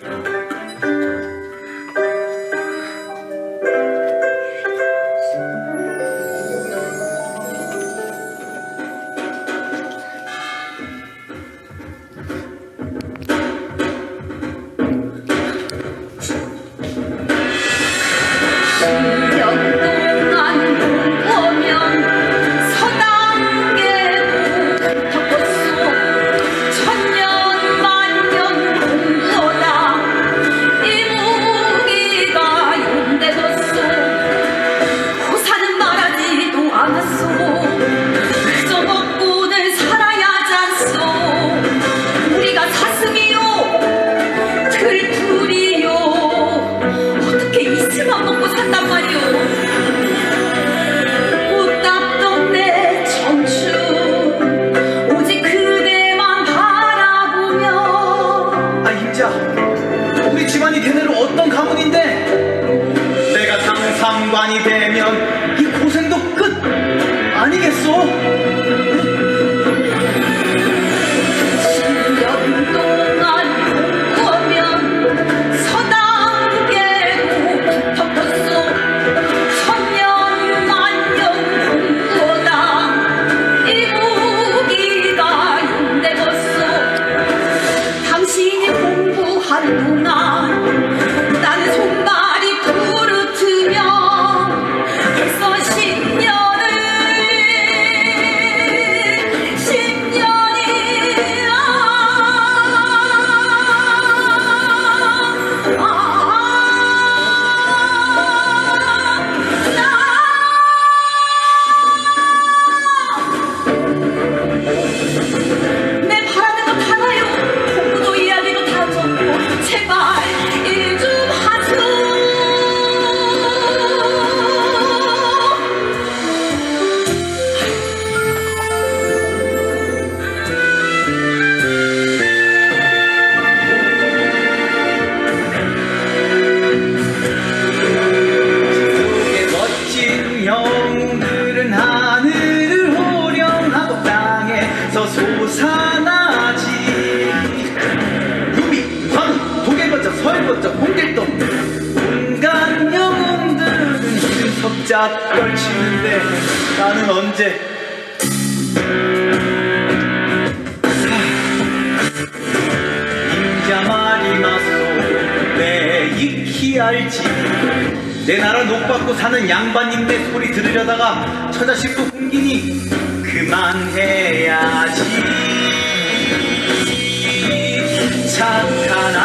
小。 같단 말이오. 아, 우리 집안이 걔네로 어떤 가문인데? 내가 상상관이 돼 사나지. 루비, 광, 독일거자, 서일거자, 홍길동. 온갖 영웅들은 이름 석자 떨치는데 나는 언제? 아, 인자 말이 맞소. 내 익히 알지? 내 나라 녹받고 사는 양반님네 소리 들으려다가 처 자식도 굶기니 그만해야지. 착한